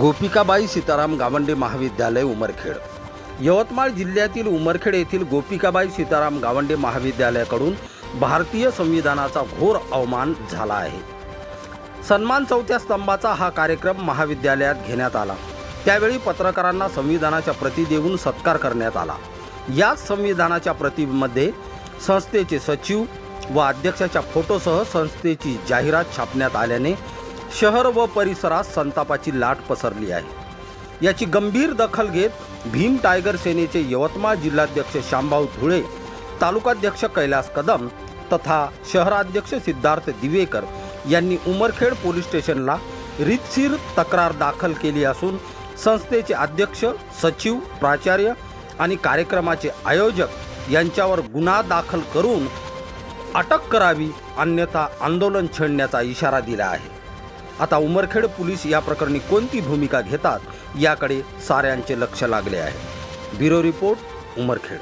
गोपिकाबाई सीताराम गावंडे महाविद्यालय उमरखेड. यवतमाळ जिल्ह्यातील उमरखेड येथील गोपिकाबाई सीताराम गावंडे महाविद्यालयाकडून भारतीय संविधानाचा घोर अवमान झाला आहे. सन्मान चौथ्या स्तंभाचा हा कार्यक्रम महाविद्यालयात घेण्यात आला. त्यावेळी पत्रकारांना संविधानाच्या प्रती देऊन सत्कार करण्यात आला. याच संविधानाच्या प्रतीमध्ये संस्थेचे सचिव व अध्यक्षाच्या फोटोसह संस्थेची जाहिरात छापण्यात आल्याने शहर व परिसरात संतापाची लाट पसरली आहे. याची गंभीर दखल घेत भीम टायगर सेनेचे यवतमाळ जिल्हाध्यक्ष शांभाऊ धुळे तालुकाध्यक्ष कैलास कदम तथा शहराध्यक्ष सिद्धार्थ दिवेकर यांनी उमरखेड पोलीस स्टेशनला रितसीर तक्रार दाखल केली असून संस्थेचे अध्यक्ष सचिव प्राचार्य आणि कार्यक्रमाचे आयोजक यांच्यावर गुन्हा दाखल करून अटक करावी अन्यथा आंदोलन छेडण्याचा इशारा दिला आहे. आता उमरखेड पोलीस या प्रकरणी कोणती भूमिका घेतात याकडे साऱ्यांचे लक्ष लागले आहे. Bureau report Umarkhed.